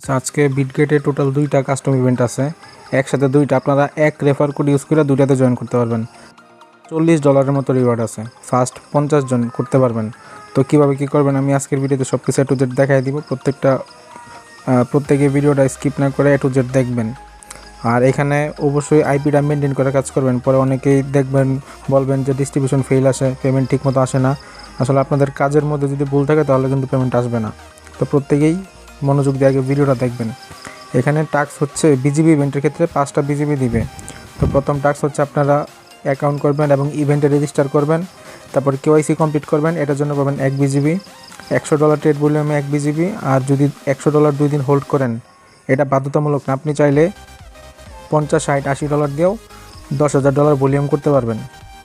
আচ্ছা আজকে বিটগেটে টোটাল দুইটা কাস্টম ইভেন্ট আছে। একসাথে দুইটা, আপনারা এক রেফার কোড ইউজ করে দুইটাতে জয়েন করতে পারবেন। চল্লিশ ডলারের মতো রিওয়ার্ড আছে। ফার্স্ট পঞ্চাশ জন করতে পারবেন। তো কীভাবে কী করবেন, আমি আজকের ভিডিওতে সব কিছু টু জেড দেখাই দিব। প্রত্যেকটা প্রত্যেকে ভিডিওটা স্কিপ না করে টু জেড দেখবেন। আর এখানে অবশ্যই আইপিটা মেনটেন করে কাজ করবেন। পরে অনেকেই দেখবেন, বলবেন যে ডিস্ট্রিবিউশন ফেল আসে পেমেন্ট ঠিকমতো আসে না। আসলে আপনাদের কাজের মধ্যে যদি ভুল থাকে, তাহলে কিন্তু পেমেন্ট আসবে না। তো প্রত্যেকেই মনোযোগ দিয়ে আগে ভিডিওটা দেখবেন। এখানে টাস্ক হচ্ছে বিজিবি ইভেন্টের ক্ষেত্রে পাঁচটা বিজিবি দিবে। তো প্রথম টাস্ক হচ্ছে আপনারা অ্যাকাউন্ট করবেন এবং ইভেন্টে রেজিস্টার করবেন। তারপর কেওয়াইসি কমপ্লিট করবেন, এটার জন্য পাবেন এক বিজিবি একশো ডলার ট্রেড ভলিউমে এক বিজিবি আর যদি একশো ডলার দুই দিন হোল্ড করেন, এটা বাধ্যতামূলক না, আপনি চাইলে পঞ্চাশ, ষাট, আশি ডলার দিয়েও দশ হাজার ডলার ভলিউম করতে পারবেন।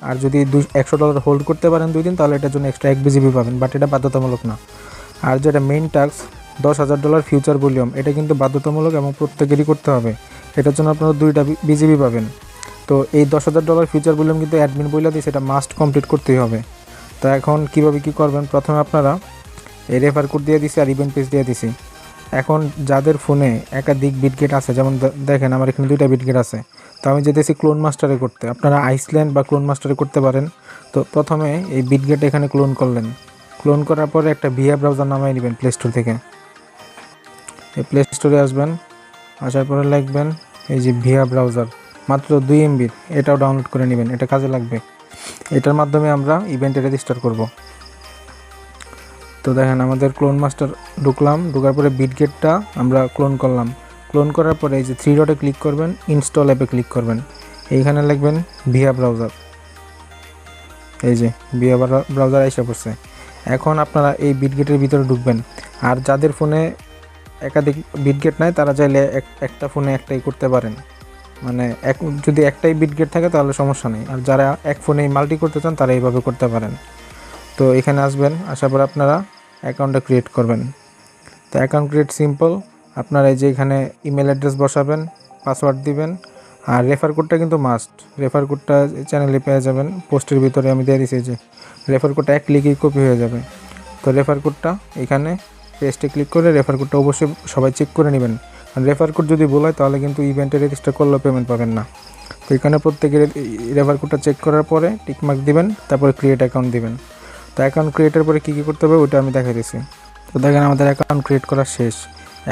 আর যদি দুই, একশো ডলার হোল্ড করতে পারেন দুই দিন, তাহলে এটার জন্য এক্সট্রা এক বিজিবি পাবেন বাট এটা বাধ্যতামূলক না। আর যেটা মেইন টাস্ক দশ হাজার ডলার ফিউচার ভলিউম এটা কিন্তু বাধ্যতামূলক এবং প্রত্যেকেরই করতে হবে। এটার জন্য আপনারা দুইটা বিজিবি পাবেন। তো এই দশ হাজার ডলার ফিউচার ভলিউম কিন্তু অ্যাডমিন বইলা দিয়ে সেটা মাস্ট কমপ্লিট করতেই হবে। তো এখন কীভাবে কি করবেন? প্রথমে আপনারা এই রেফার কোড দিয়ে দিছি আর ইভেন্ট পেজ দিয়ে দিছি। এখন যাদের ফোনে একাধিক বিটগেট আছে, যেমন দেখেন আমার এখানে দুইটা বিটগেট আছে। তো আমি যেতেছি ক্লোন মাস্টারে করতে। আপনারা আইসল্যান্ড বা ক্লোন মাস্টারে করতে পারেন। তো প্রথমে এই বিটগেট এখানে ক্লোন করলেন। ক্লোন করার পরে একটা ভিআ ব্রাউজার নামাই নেবেন প্লে স্টোর থেকে। প্লে স্টোরে আসবেন, আসার পরে লিখবেন এই যে ভিআ ব্রাউজার মাত্র দুই এমবির এটাও ডাউনলোড করে নেবেন, এটা কাজে লাগবে। এটার মাধ্যমে আমরা ইভেন্টে রেজিস্টার করব। তো দেখেন, আমাদের ক্লোন মাস্টার ঢুকলাম, ঢোকার পরে বিটগেটটা আমরা ক্লোন করলাম। ক্লোন করার পরে এই যে থ্রি ডটে ক্লিক করবেন ইনস্টল অ্যাপে ক্লিক করবেন। এইখানে লিখবেন ভিয়া ব্রাউজার এই যে ভিয়া ব্রাউজার এসে পড়ছে। এখন আপনারা এই বিটগেটের ভিতরে ঢুকবেন। আর যাদের ফোনে একাধিক বিটগেট নাই, তারা চাইলে এক- একটা ফোনে একটাই করতে পারেন। মানে এক, যদি একটাই বিটগেট থাকে তাহলে সমস্যা নেই। আর যারা এক ফোনে মাল্টি করতে চান, তারা এইভাবে করতে পারেন। তো এখানে আসবেন আসার পর আপনারা অ্যাকাউন্টটা ক্রিয়েট করবেন। তো অ্যাকাউন্ট ক্রিয়েট সিম্পল আপনারা এই যে এখানে ইমেল অ্যাড্রেস বসাবেন পাসওয়ার্ড দিবেন, আর রেফার কোডটা কিন্তু মাস্ট রেফার কোডটা চ্যানেলে পেয়ে যাবেন। পোস্টের ভিতরে আমি দিয়ে দিয়েছি যে রেফার কোডটা এক ক্লিকেই কপি হয়ে যাবে। তো রেফার কোডটা এখানে পেস্টে ক্লিক করে রেফার কোডটা অবশ্যই সবাই চেক করে নেবেন। কারণ রেফার কোড যদি ভুল তাহলে কিন্তু ইভেন্টে রেজিস্টার করলেও পেমেন্ট পাবেন না। তো এখানে প্রত্যেকের রেফার কোডটা চেক করার পরে টিকমার্ক দিবেন, তারপরে ক্রিয়েট অ্যাকাউন্ট দিবেন। তো অ্যাকাউন্ট ক্রিয়েটের পরে কী কী করতে হবে ওটা আমি দেখাই দিচ্ছি তো দেখেন আমাদের অ্যাকাউন্ট ক্রিয়েট করা শেষ।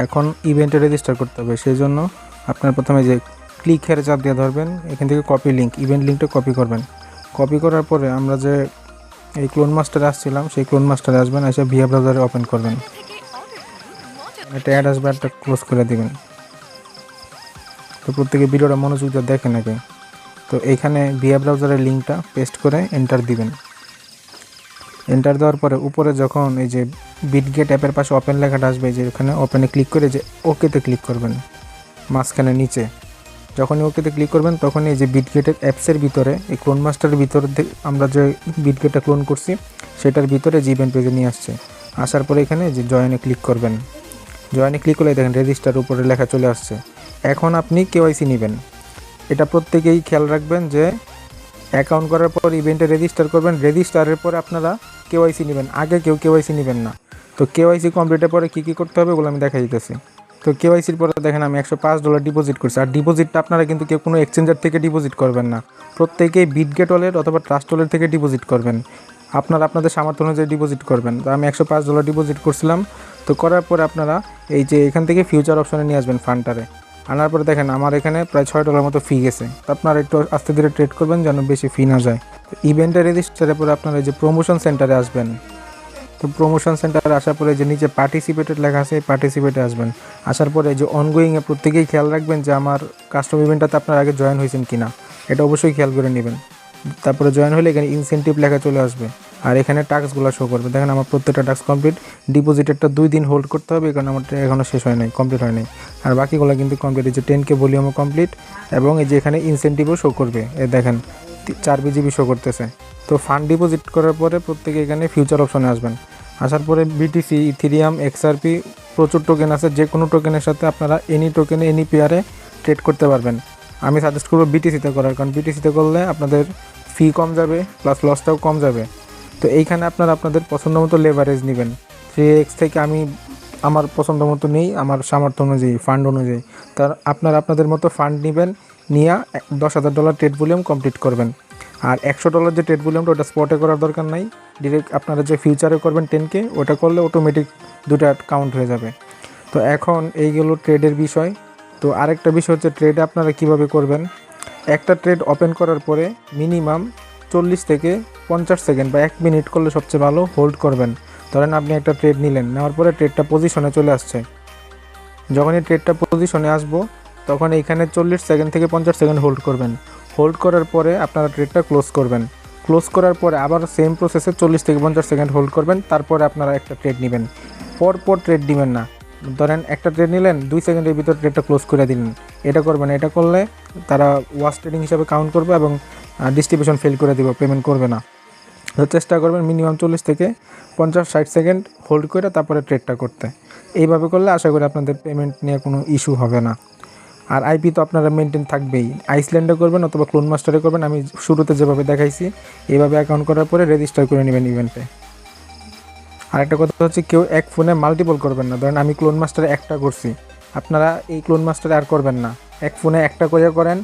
এখন ইভেন্টে রেজিস্টার করতে হবে সেই জন্য আপনার প্রথমে যে ক্লিক হেয়ারে চাপ দিয়ে ধরবেন, এখান থেকে কপি লিঙ্ক ইভেন্ট লিঙ্কটা কপি করবেন। কপি করার পরে আমরা যে এই ক্লোন মাস্টারে আসছিলাম, সেই ক্লোন মাস্টারে আসবেন, এসে ভিয়া ব্রাউজারে ওপেন করবেন। একটা অ্যাড আসবে একটা ক্লোজ করে দিবেন। তো প্রত্যেকে ভিডিওটা মনোযোগ দিয়ে দেখেন আগে। তো এইখানে ভিয়া ব্রাউজারের লিঙ্কটা পেস্ট করে এন্টার দিবেন। এন্টার দেওয়ার পরে উপরে যখন এই যে বিটগেট অ্যাপের পাশে ওপেন লেখাটা আসবে যে এখানে ওপেনে ক্লিক করে যে ওকেতে ক্লিক করবেন, মাঝখানে নিচে। যখনই ওকেতে ক্লিক করবেন, তখনই এই যে বিটগেটের অ্যাপসের ভিতরে, এই ক্লোন মাস্টারের ভিতরে আমরা যে বিটগেটটা ক্লোন করছি, সেটার ভিতরে জিবেন পেজে নিয়ে আসছে, আসার পরে এখানে যে জয়েনে ক্লিক করবেন। জয়েনে ক্লিক করলে দেখেন রেজিস্টার উপরে লেখা চলে আসছে। এখন আপনি কেওয়াইসি নেবেন। এটা প্রত্যেকেই খেয়াল রাখবেন যে অ্যাকাউন্ট করার পর ইভেন্টে রেজিস্টার করবেন রেজিস্টারের পরে আপনারা কেওয়াইসি নেবেন। আগে কেউ কেওয়াইসি নেবেন না। তো কেওয়াইসি কমপ্লিটের পরে কী কী করতে হবে ওগুলো আমি দেখা দিতেছি। তো কেওয়াইসির পরে দেখেন আমি একশো পাঁচ ডলার ডিপোজিট করছি। আর ডিপোজিটটা আপনারা কিন্তু কেউ কোনো এক্সচেঞ্জার থেকে ডিপোজিট করবেন না। প্রত্যেকেই বিটগেট ওয়ালেট অথবা ট্রাস্ট ওয়ালেট থেকে ডিপোজিট করবেন। আপনারা আপনাদের সামর্থ্য অনুযায়ী ডিপোজিট করবেন। তো আমি একশো পাঁচ ডলার ডিপোজিট করছিলাম। তো করার পরে আপনারা এই যে এখান থেকে ফিউচার অপশনে নিয়ে আসবেন ফান্ডটারে আনার পরে দেখেন, আমার এখানে প্রায় ছয় ডলার মতো ফি গেছে। তো আপনারা একটু আস্তে ধীরে ট্রেড করবেন যেন বেশি ফি না যায়। তো ইভেন্টে রেজিস্টারের পরে আপনারা এই যে প্রমোশন সেন্টারে আসবেন। তো প্রমোশন সেন্টারে আসার পরে যে নিচে পার্টিসিপেটেড লেখা আছে, এই পার্টিসিপেটে আসবেন। আসার পরে যে অনগোয়িংয়ে প্রত্যেকেই খেয়াল রাখবেন যে আমার কাস্টম ইভেন্টটাতে আপনার আগে জয়েন হয়েছেন কিনা। এটা অবশ্যই খেয়াল করে নেবেন। তারপরে জয়েন হলে এখানে ইনসেন্টিভ লেখা চলে আসবে। আর এখানে টাস্কগুলো শো করবে। দেখেন আমার প্রত্যেকটা টাস্ক কমপ্লিট ডিপোজিটেরটা দুই দিন হোল্ড করতে হবে, কারণ আমার এখনও শেষ হয় নাই কমপ্লিট হয় নাই। আর বাকিগুলো কিন্তু কমপ্লিট এই যে টেন কে ভলিউমও কমপ্লিট এবং এই যে এখানে ইনসেন্টিভও শো করবে। এ দেখেন চার বিজিবি শো করতেছে। তো ফান্ড ডিপোজিট করার পরে প্রত্যেকে এখানে ফিউচার অপশনে আসবেন। আসার পরে বিটিসি ইথিরিয়াম এক্সআরপি প্রচুর টোকেন আছে যে কোনো টোকেনের সাথে আপনারা এনি টোকেনে এনি পেয়ারে ট্রেড করতে পারবেন। আমি সাজেস্ট করব বিটিসিতে করার, কারণ বিটিসিতে করলে আপনাদের ফি কম যাবে প্লাস লসটাও কম যাবে। তো এইখানে আপনারা আপনাদের পছন্দ মতো লেভারেজ নেবেন। থ্রি এক্স থেকে আমি আমার পছন্দ মতো নেই, আমার সামর্থ্য অনুযায়ী ফান্ড অনুযায়ী। তার আপনারা আপনাদের মতো ফান্ড নেবেন, নিয়ে দশ হাজার ডলার ট্রেড ভলিউম কমপ্লিট করবেন। আর একশো ডলার যে ট্রেড ভলিউমটা ওটা স্পটে করার দরকার নাই। ডিরেক্ট আপনারা যে ফিউচারে করবেন টেনকে ওটা করলে অটোমেটিক দুটা কাউন্ট হয়ে যাবে। তো এখন এইগুলো ট্রেডের বিষয়। তো আরেকটা বিষয় হচ্ছে ট্রেড আপনারা কীভাবে করবেন? একটা ট্রেড ওপেন করার পরে মিনিমাম চল্লিশ থেকে পঞ্চাশ সেকেন্ড বা এক মিনিট করলে সবচেয়ে ভালো হোল্ড করবেন। ধরেন আপনি একটা ট্রেড নিলেন, নেওয়ার পরে ট্রেডটা পজিশনে চলে আসছে। যখনই ট্রেডটা পজিশনে আসব, তখন এইখানে চল্লিশ সেকেন্ড থেকে পঞ্চাশ সেকেন্ড হোল্ড করবেন। হোল্ড করার পরে আপনারা ট্রেডটা ক্লোজ করবেন। ক্লোজ করার পরে আবার সেম প্রসেসে চল্লিশ থেকে পঞ্চাশ সেকেন্ড হোল্ড করবেন, তারপরে আপনারা একটা ট্রেড নেবেন। পর পর ট্রেড দিবেন না। ধরেন একটা ট্রেড নিলেন, দুই সেকেন্ডের ভিতর ট্রেডটা ক্লোজ করে দিলেন। এটা করবেন, এটা করলে তারা ওয়াশ ট্রেডিং হিসাবে কাউন্ট করবে এবং ডিস্ট্রিবিউশন ফেল করে দিব পেমেন্ট করবে না। তো চেষ্টা করবেন মিনিমাম চল্লিশ থেকে পঞ্চাশ, ষাট সেকেন্ড হোল্ড করে তারপরে ট্রেডটা করতে। এইভাবে করলে আশা করি আপনাদের পেমেন্ট নিয়ে কোনো ইস্যু হবে না। আর আইপি তো আপনারা মেনটেন থাকবেই। আইসল্যান্ডে করবেন অথবা ক্লোন মাস্টারে করবেন, আমি শুরুতে যেভাবে দেখাইছি, এইভাবে অ্যাকাউন্ট করার পরে রেজিস্টার করে নেবেন ইভেন্টে আরেকটা কথা হচ্ছে, কেউ এক ফোনে মাল্টিপল করবেন না। ধরেন আমি ক্লোন মাস্টারে একটা করছি। আপনারা এই ক্লোন মাস্টারে আর করবেন না। এক ফোনে একটা করে করেন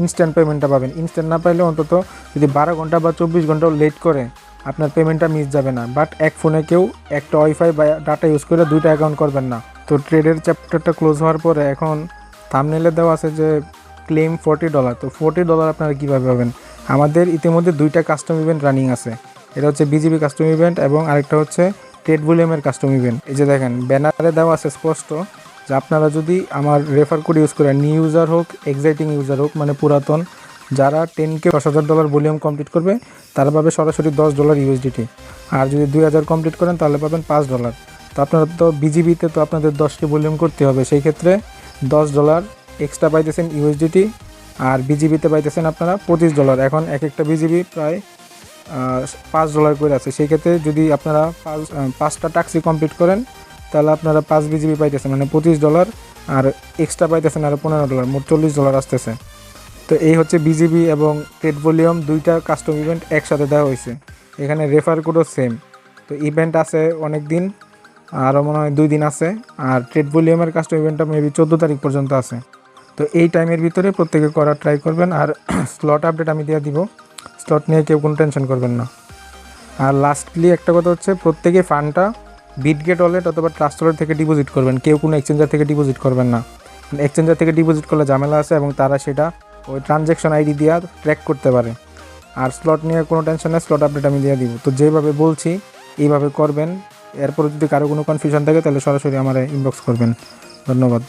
ইনস্ট্যান্ট পেমেন্টটা পাবেন। ইনস্ট্যান্ট না পাইলে অন্তত যদি বারো ঘণ্টা বা চব্বিশ ঘন্টাও লেট করে, আপনার পেমেন্টটা মিস যাবে না। বাট এক ফোনে কেউ একটা ওয়াইফাই বা ডাটা ইউজ করে দুইটা অ্যাকাউন্ট করবেন না। তো ট্রেডের চ্যাপ্টারটা ক্লোজ হওয়ার পরে এখন থামনেলে দেওয়া আছে যে ক্লেম ফোর্টি ডলার তো ফোর্টি ডলার আপনারা কীভাবে পাবেন? আমাদের ইতিমধ্যে দুইটা কাস্টম ইভেন্ট রানিং আছে। এটা হচ্ছে বিজিবি কাস্টম ইভেন্ট এবং আরেকটা হচ্ছে ট্রেড ভলিউমের কাস্টম ইভেন্ট এই যে দেখেন ব্যানারে দেওয়া আছে স্পষ্ট যে আপনারা যদি আমার রেফার কোড ইউজ করেন নিউ ইউজার হোক এক্সাইটিং ইউজার হোক মানে পুরাতন, যারা টেনকে দশ হাজার ডলার ভলিউম কমপ্লিট করবে, তারা পাবে সরাসরি দশ ডলার ইউএসডিটি আর যদি দুই হাজার কমপ্লিট করেন, তাহলে পাবেন পাঁচ ডলার তো আপনারা তো বিজিবিতে তো আপনাদের দশটি ভলিউম করতে হবে, সেই ক্ষেত্রে দশ ডলার এক্সট্রা পাইতেছেন ইউএসডিটি আর বিজিবিতে পাইতেছেন আপনারা পঁচিশ ডলার এখন এক একটা বিজিবি প্রায় পাঁচ ডলার করে আছে। সেই ক্ষেত্রে যদি আপনারা পাঁচ পাঁচটা ট্যাক্সি কমপ্লিট করেন তাহলে আপনারা পাঁচ বিজিবি পাইতেছেন মানে পঁচিশ ডলার আর এক্সট্রা পাইতেছেন আর পনেরো ডলার মোট চল্লিশ ডলার আসতেছে। তো এই হচ্ছে বিজিবি এবং ট্রেড ভলিউম দুইটা কাস্টম ইভেন্ট একসাথে দেওয়া হয়েছে। এখানে রেফার কোডও সেম তো ইভেন্ট আছে অনেক দিন আরও মনে হয় দুই দিন আছে, আর ট্রেড ভলিউমের কাস্টম ইভেন্টটা মেবি চোদ্দ তারিখ পর্যন্ত আছে। তো এই টাইমের ভিতরে প্রত্যেকে করার ট্রাই করবেন, আর স্লট আপডেট আমি দিয়ে দিব। স্লট নিয়ে কেউ কোনো টেনশন করবেন না। আর লাস্টলি একটা কথা হচ্ছে, প্রত্যেকে ফান্ডটা বিটগেট ওয়ালেট অথবা ট্রাস্ট ওয়ালেট থেকে ডিপোজিট করবেন। কেউ কোনো এক্সচেঞ্জার থেকে ডিপোজিট করবেন না। এক্সচেঞ্জার থেকে ডিপোজিট করলে ঝামেলা আছে এবং তারা সেটা ওই ট্রানজ্যাকশন আইডি দিয়ে ট্র্যাক করতে পারে। আর স্লট নিয়ে কোনো টেনশন নেই স্লট আপডেট আমি দিয়ে দিব। তো যেভাবে বলছি, এইভাবে করবেন। এরপর যদি কারও কোনো কনফিউশন থাকে, তাহলে সরাসরি আমার ইনবক্স করবেন। ধন্যবাদ।